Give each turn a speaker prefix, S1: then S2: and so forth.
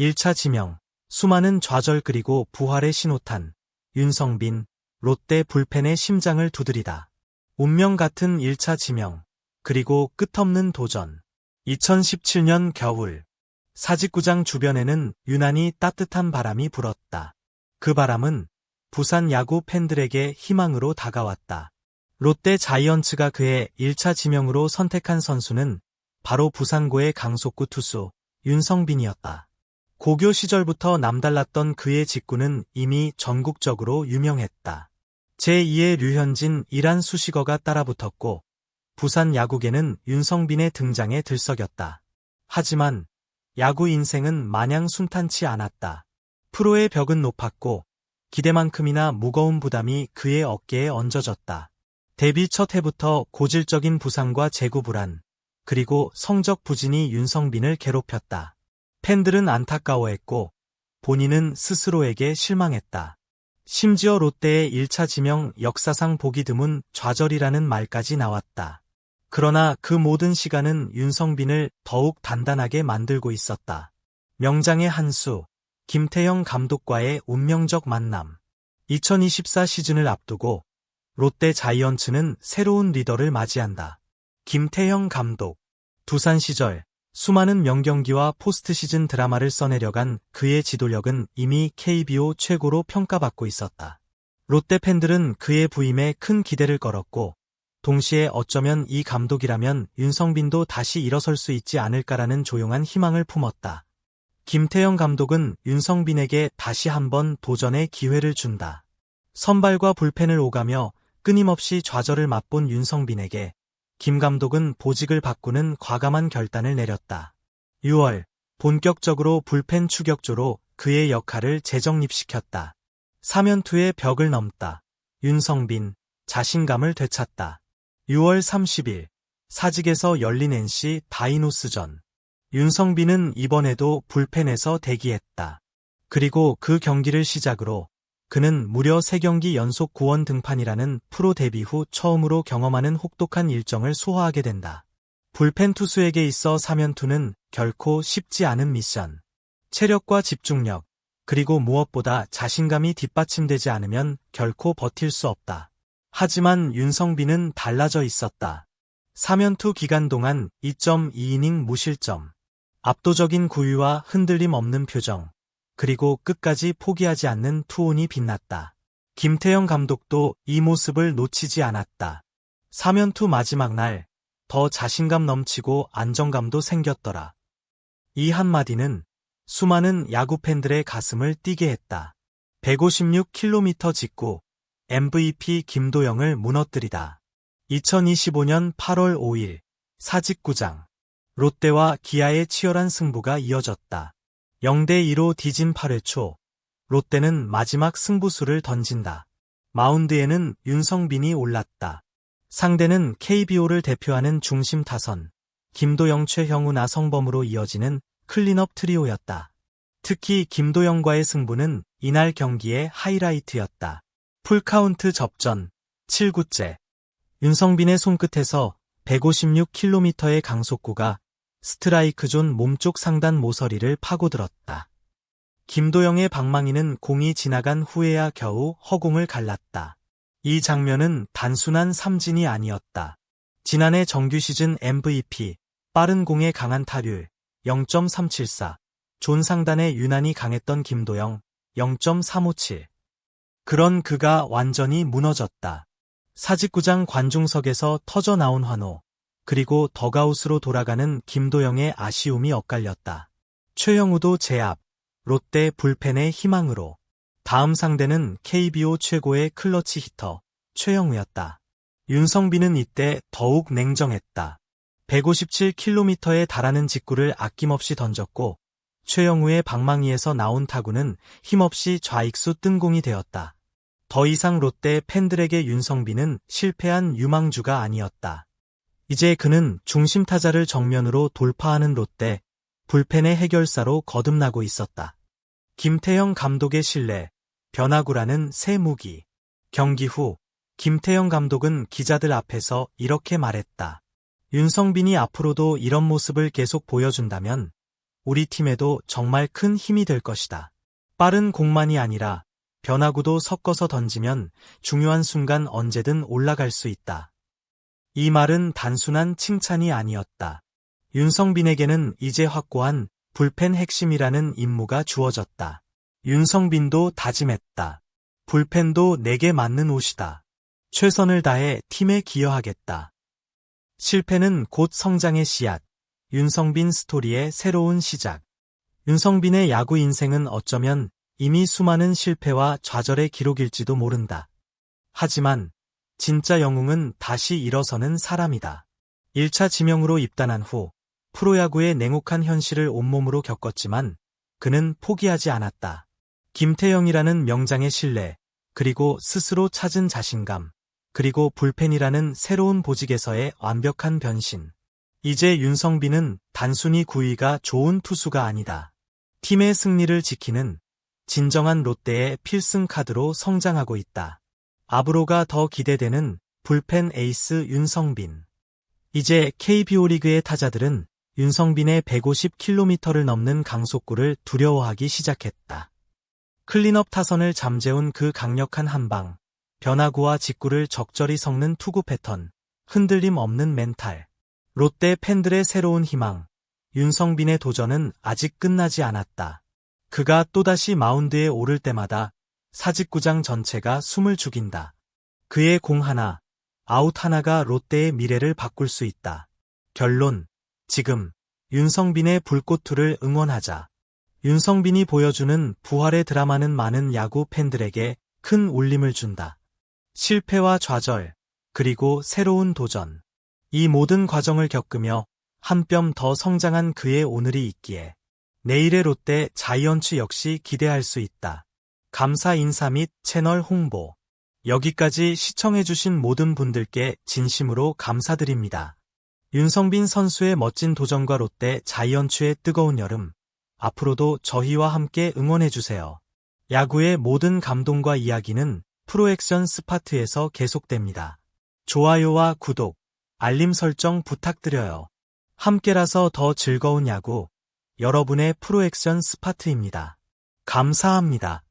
S1: 1차 지명, 수많은 좌절 그리고 부활의 신호탄, 윤성빈, 롯데 불펜의 심장을 두드리다. 운명 같은 1차 지명, 그리고 끝없는 도전. 2017년 겨울, 사직구장 주변에는 유난히 따뜻한 바람이 불었다. 그 바람은 부산 야구 팬들에게 희망으로 다가왔다. 롯데 자이언츠가 그의 1차 지명으로 선택한 선수는 바로 부산고의 강속구 투수 윤성빈이었다. 고교 시절부터 남달랐던 그의 직구는 이미 전국적으로 유명했다. 제2의 류현진 이란 수식어가 따라붙었고 부산 야구계는 윤성빈의 등장에 들썩였다. 하지만 야구 인생은 마냥 순탄치 않았다. 프로의 벽은 높았고 기대만큼이나 무거운 부담이 그의 어깨에 얹어졌다. 데뷔 첫 해부터 고질적인 부상과 재구 불안, 그리고 성적 부진이 윤성빈을 괴롭혔다. 팬들은 안타까워했고 본인은 스스로에게 실망했다. 심지어 롯데의 1차 지명 역사상 보기 드문 좌절이라는 말까지 나왔다. 그러나 그 모든 시간은 윤성빈을 더욱 단단하게 만들고 있었다. 명장의 한 수, 김태형 감독과의 운명적 만남. 2024 시즌을 앞두고 롯데 자이언츠는 새로운 리더를 맞이한다. 김태형 감독. 두산 시절 수많은 명경기와 포스트 시즌 드라마를 써내려간 그의 지도력은 이미 KBO 최고로 평가받고 있었다. 롯데 팬들은 그의 부임에 큰 기대를 걸었고, 동시에 어쩌면 이 감독이라면 윤성빈도 다시 일어설 수 있지 않을까라는 조용한 희망을 품었다. 김태형 감독은 윤성빈에게 다시 한번 도전의 기회를 준다. 선발과 불펜을 오가며 끊임없이 좌절을 맛본 윤성빈에게 김 감독은 보직을 바꾸는 과감한 결단을 내렸다. 6월 본격적으로 불펜 추격조로 그의 역할을 재정립시켰다. 사면투의 벽을 넘다. 윤성빈 자신감을 되찾다. 6월 30일 사직에서 열린 NC 다이노스전. 윤성빈은 이번에도 불펜에서 대기했다. 그리고 그 경기를 시작으로 그는 무려 3경기 연속 구원 등판이라는 프로 데뷔 후 처음으로 경험하는 혹독한 일정을 소화하게 된다. 불펜 투수에게 있어 사면투는 결코 쉽지 않은 미션. 체력과 집중력, 그리고 무엇보다 자신감이 뒷받침되지 않으면 결코 버틸 수 없다. 하지만 윤성빈은 달라져 있었다. 사면투 기간 동안 2.2이닝 무실점, 압도적인 구위와 흔들림 없는 표정, 그리고 끝까지 포기하지 않는 투혼이 빛났다. 김태형 감독도 이 모습을 놓치지 않았다. 사면투 마지막 날, 더 자신감 넘치고 안정감도 생겼더라. 이 한마디는 수많은 야구 팬들의 가슴을 뛰게 했다. 156km 직구, MVP 김도영을 무너뜨리다. 2025년 8월 5일, 사직구장. 롯데와 기아의 치열한 승부가 이어졌다. 0대2로 뒤진 8회 초, 롯데는 마지막 승부수를 던진다. 마운드에는 윤성빈이 올랐다. 상대는 KBO를 대표하는 중심 타선, 김도영 최형우 나성범으로 이어지는 클린업 트리오였다. 특히 김도영과의 승부는 이날 경기의 하이라이트였다. 풀카운트 접전, 7구째. 윤성빈의 손끝에서 156km의 강속구가 스트라이크 존 몸쪽 상단 모서리를 파고들었다. 김도영의 방망이는 공이 지나간 후에야 겨우 허공을 갈랐다. 이 장면은 단순한 삼진이 아니었다. 지난해 정규 시즌 MVP, 빠른 공에 강한 타율, 0.374, 존 상단에 유난히 강했던 김도영, 0.357. 그런 그가 완전히 무너졌다. 사직구장 관중석에서 터져 나온 환호, 그리고 더가웃으로 돌아가는 김도영의 아쉬움이 엇갈렸다. 최영우도 제압, 롯데 불펜의 희망으로. 다음 상대는 KBO 최고의 클러치 히터, 최영우였다. 윤성빈은 이때 더욱 냉정했다. 157km에 달하는 직구를 아낌없이 던졌고, 최영우의 방망이에서 나온 타구는 힘없이 좌익수 뜬공이 되었다. 더 이상 롯데 팬들에게 윤성빈은 실패한 유망주가 아니었다. 이제 그는 중심 타자를 정면으로 돌파하는 롯데, 불펜의 해결사로 거듭나고 있었다. 김태형 감독의 신뢰, 변화구라는 새 무기. 경기 후, 김태형 감독은 기자들 앞에서 이렇게 말했다. 윤성빈이 앞으로도 이런 모습을 계속 보여준다면 우리 팀에도 정말 큰 힘이 될 것이다. 빠른 공만이 아니라 변화구도 섞어서 던지면 중요한 순간 언제든 올라갈 수 있다. 이 말은 단순한 칭찬이 아니었다. 윤성빈에게는 이제 확고한 불펜 핵심이라는 임무가 주어졌다. 윤성빈도 다짐했다. 불펜도 내게 맞는 옷이다. 최선을 다해 팀에 기여하겠다. 실패는 곧 성장의 씨앗. 윤성빈 스토리의 새로운 시작. 윤성빈의 야구 인생은 어쩌면 이미 수많은 실패와 좌절의 기록일지도 모른다. 하지만 진짜 영웅은 다시 일어서는 사람이다. 1차 지명으로 입단한 후 프로야구의 냉혹한 현실을 온몸으로 겪었지만 그는 포기하지 않았다. 김태영이라는 명장의 신뢰, 그리고 스스로 찾은 자신감, 그리고 불펜이라는 새로운 보직에서의 완벽한 변신. 이제 윤성빈은 단순히 구위가 좋은 투수가 아니다. 팀의 승리를 지키는 진정한 롯데의 필승 카드로 성장하고 있다. 앞으로가 더 기대되는 불펜 에이스 윤성빈. 이제 KBO 리그의 타자들은 윤성빈의 150km를 넘는 강속구를 두려워하기 시작했다. 클린업 타선을 잠재운 그 강력한 한방, 변화구와 직구를 적절히 섞는 투구 패턴, 흔들림 없는 멘탈. 롯데 팬들의 새로운 희망, 윤성빈의 도전은 아직 끝나지 않았다. 그가 또다시 마운드에 오를 때마다 사직구장 전체가 숨을 죽인다. 그의 공 하나, 아웃 하나가 롯데의 미래를 바꿀 수 있다. 결론, 지금 윤성빈의 불꽃투를 응원하자. 윤성빈이 보여주는 부활의 드라마는 많은 야구 팬들에게 큰 울림을 준다. 실패와 좌절, 그리고 새로운 도전. 이 모든 과정을 겪으며 한 뼘 더 성장한 그의 오늘이 있기에 내일의 롯데 자이언츠 역시 기대할 수 있다. 감사 인사 및 채널 홍보. 여기까지 시청해주신 모든 분들께 진심으로 감사드립니다. 윤성빈 선수의 멋진 도전과 롯데 자이언츠의 뜨거운 여름. 앞으로도 저희와 함께 응원해주세요. 야구의 모든 감동과 이야기는 프로액션 스파트에서 계속됩니다. 좋아요와 구독, 알림 설정 부탁드려요. 함께라서 더 즐거운 야구, 여러분의 프로액션 스파트입니다. 감사합니다.